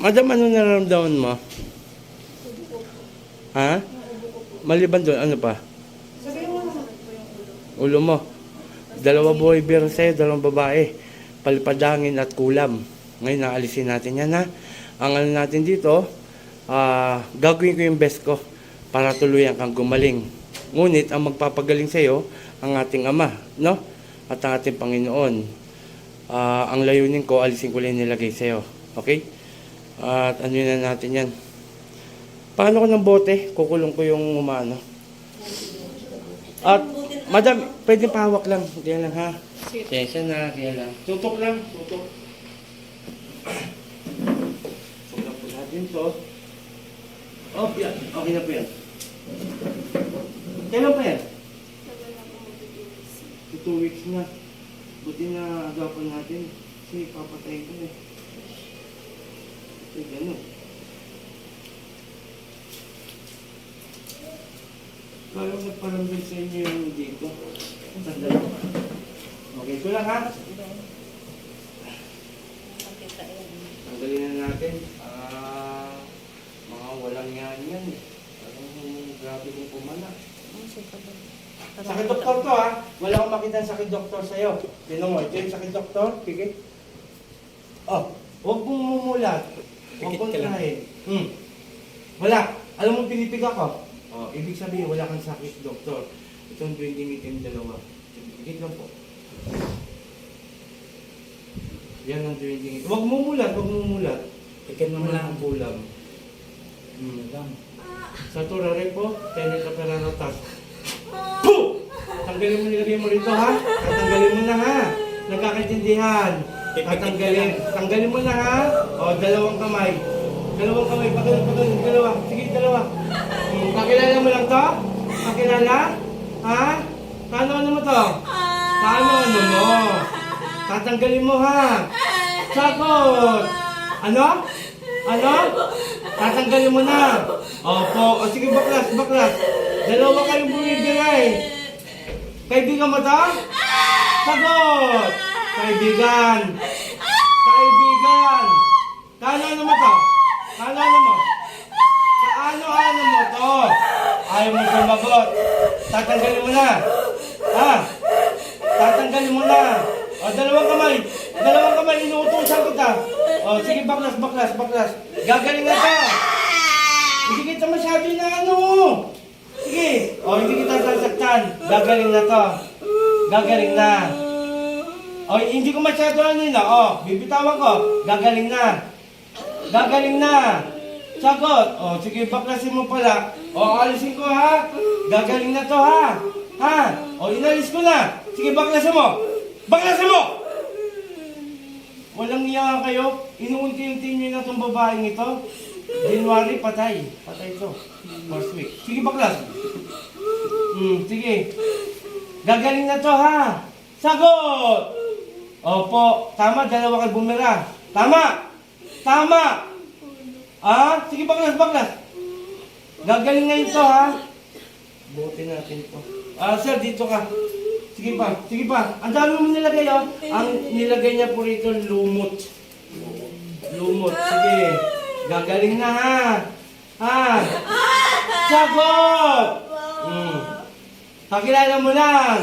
Madam, ano nararamdaman mo? Ha? Maliban doon, ano pa? Ulo mo. Dalawa boy bear sa'yo, dalawang babae. Palipadangin at kulam. Ngayon, naalisin natin yan ha. Ang ano natin dito, ah, gagawin ko yung best ko para tuluyan kang gumaling. Ngunit, ang magpapagaling sa'yo, ang ating Ama, no? At ang ating Panginoon. Ah, ang layunin ko, alisin ko lang nilagay sa'yo. Okay? At ano na natin yan. Paano ko ng bote? Kukulong ko yung umano. At, madam, pwede pahawak lang. Kaya lang ha. Sensya na, kaya lang. Tutok lang, tutok. Tutok lang po natin to. Oh, yan. Okay na po yan. Kailan pa yan? Two weeks na. Buti na agapan natin. Kasi papatay ko eh. Gano'n. Kaya ko nagparamdam sa inyo yung dito. Sandali. Okay, ito lang ha. Tanggalin na natin. Ah, mga walang yan yan. eh. Parang grabe kong pumana. Sakit doktor to ha. Wala akong makita ng sakit doktor sa'yo. Tinan mo, ito yung sakit doktor. Sige. Oh, huwag mong mumulat. Pikit ka lang. Hmm. Wala. Alam mo, pinipig ako. Oh, ibig sabihin, wala kang sakit, doktor. Itong 20 item dalawa. Higit lang po. Yan ang 20 item. Huwag mumulat, huwag mumulat. Mo Wala lang. ang kulam. Hmm. Madam. Sa turare po, tenit na peraratas. Puh! Tanggalin mo nilagay mo rito ha. Tatanggalin mo na ha. Nagkakaintindihan. Tatanggalin. Tanggalin mo na ha. O, dalawang kamay. Dalawang kamay. Pagano, pagano. Dalawa. Sige, dalawa. Hmm, kakilala mo lang to? Kakilala? Ha? Paano ano mo to? Paano ano mo? Tatanggalin mo ha. Sagot. Ano? Ano? Tatanggalin mo na. Opo. O sige, baklas, baklas. Dalawa kayong bumibigay. Kaibigan mo to? Sagot. Kaibigan. Kaibigan. Kano ano mo to? Kano ano mo? Kaano ano mo to? Ayaw mo sumagot. Tatanggalin mo na. Ha? Tatanggalin mo na. O, dalawang kamay. Dalawang kamay, inuutosan kita. O, sige, baklas, baklas, baklas. Gagaling na to. Hindi kita masyado na ano. Sige. O, hindi kita sasaktan. Gagaling na to. Gagaling na. O, hindi ko masyado ano na. O, bibitawan ko. Gagaling na. Gagaling na. Sagot. O, sige, baklasin mo pala. O, alisin ko ha. Gagaling na to ha. Ha? O, inalis ko na. Sige, baklasin mo. Baklasin mo! Walang niya kayo. Inuunti-unti nyo na itong babaeng ito. January, patay. Patay ito. First week. Sige, baklas. Hmm, sige. Gagaling na to ha. Sagot! Opo, tama, dalawa kay bumira. Tama! Tama! Ah, sige, baklas, baklas. Gagaling na ito ha. Buti natin ito. Ah, sir, dito ka. Sige pa, sige pa. Ang dami mo nilagay, oh. Ang nilagay niya po rito, lumot. Lumot, sige. Gagaling na, ha? Ha? Sagot! Hmm. Kakilala mo lang.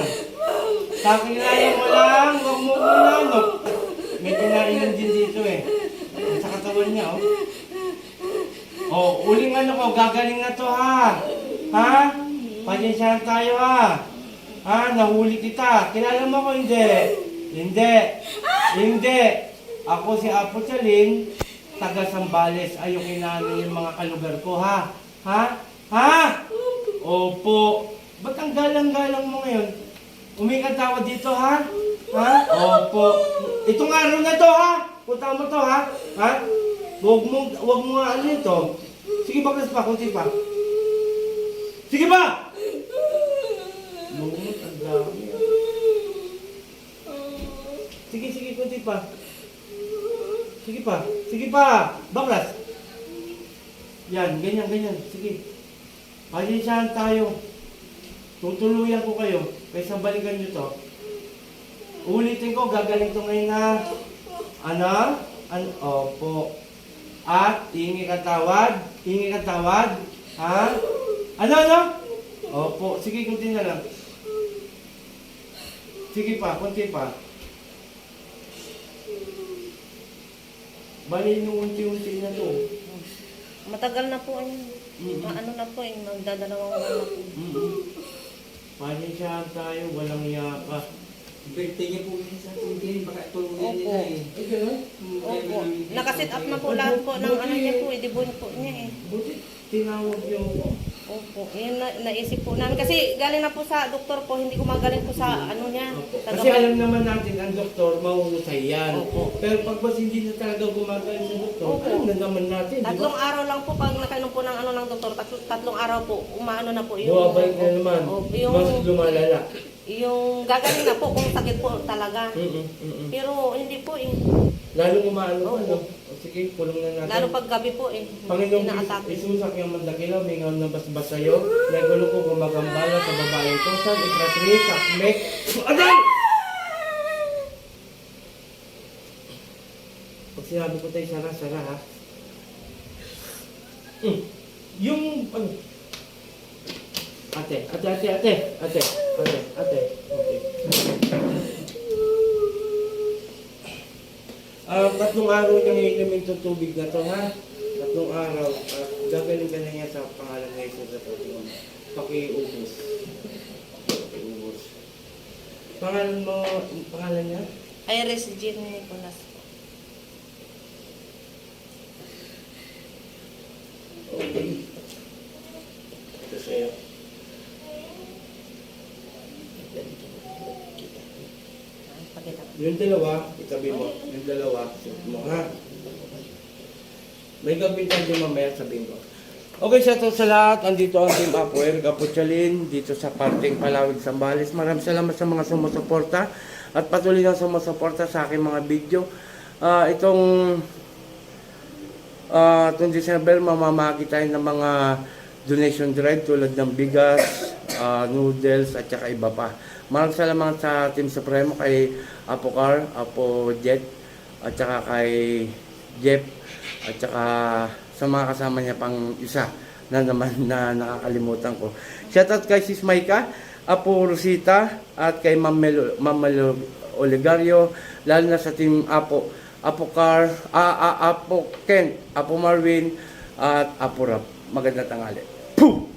Kakilala mo lang. Huwag mo muna, no? May kinainan din dito, eh. Sa katawan niya, oh. Oh, uling ano ko, gagaling na to, ha? Ha? Pasensyahan tayo, ha? Ha? Nahuli kita. Kilala mo ko, hindi. Hindi. Hindi. Ako si Apo Chalin, taga Sambales. Ayoko namin yung mga kalugar ko, ha? Ha? Ha? Opo. Ba't ang galang-galang mo ngayon? Umikat ako dito, ha? Ha? Opo. Itong araw na to, ha? Punta mo to, ha? Ha? Huwag mo, huwag mo ano ito. Sige, baklas pa, kunti pa. Sige pa! Lumot, ang dami. Sige, sige, kunti pa. Sige pa, sige pa. Baklas. Yan, ganyan, ganyan. Sige. Pasensyahan tayo. Tutuluyan ko kayo. Kaysa balikan nyo to. Ulitin ko, gagaling to ngayon na. Ano? An Opo. At hingi ka tawad. Hingi ka tawad. Ha? Ano, ano? Opo. Sige, kunti na lang. Sige pa, kunti pa. Bali yung unti-unti na to. Matagal na po yun. Mm-mm. Ano na po eh, magdadalawang na po. Mm-mm. Pasensyahan tayo, walang yaka. Birthday niya po yun sa atin. Baka tulungan Opo. nila eh. Ay, gano'n? Hmm, Opo. Nakasit up na po lahat po ng ano niya po, eh, debon po niya eh. Buti, tinawag yung... Opo, yun na, naisip po namin. Kasi galing na po sa doktor po, hindi ko magaling po sa ano niya. Kasi alam naman natin, ang doktor, mahuhusay yan. Opo. Pero pag mas hindi na talaga gumagaling sa doktor, Opo. alam na naman natin, di Tatlong ba? araw lang po pag nakainom po ng ano ng doktor, tatlo, tatlong araw po, umaano na po yung... Bumabalik na naman, Opo, yung, mas lumalala. Yung gagaling na po kung sakit po talaga. Mm-mm, mm-mm. Pero hindi po eh. Lalo umaano pa, Opo. no? O sige, pulong na natin. Lalo pag gabi po eh. Panginoong inaatake. isusak yung mandakilaw, mingaw na basbas sa'yo, nagulo ko gumagambala sa babaeng to, san ikratri, kakmek, aday! Pag sinabi ko tayo, sara, sara ha. Mm. Yung, ano, ate, ate, ate, ate, ate, ate, ate, okay. Ah, tatlong araw niyang iinumin itong tubig na to, ha? Tatlong araw. At gagaling ka na niya sa pangalan ng Jesus sa tubig. Pakiubos. Pakiubos. Pangalan mo, pangalan niya? Iris Jean Nicolas po. Okay. Ito sa'yo. Ay, pakita. Yung dalawa, itabi mo. Yung dalawa, suot mo, ha? May gabing tayo mamaya, sabihin ko. Okay, shout out sa lahat. Andito ang Team Apo Eric Apochalin dito sa parting Palawig Sambales. Maraming salamat sa mga sumusuporta at patuloy na sumusuporta sa aking mga video. Ah, itong ah, itong December, mamamagi tayo ng mga donation drive tulad ng bigas, ah, noodles at saka iba pa. Maraming salamat sa Team Supremo kay Apo Car, Apo Jet at saka kay Jeff at saka sa mga kasama niya pang isa na naman na nakakalimutan ko. Shoutout kay Sis Maika, Apo Rosita at kay Ma'am Mel, Ma'am Mel Olegario, lalo na sa team Apo Apo Car, a, a, Apo Ken, Apo Marvin at Apo Rap. Magandang tanghali. Puh!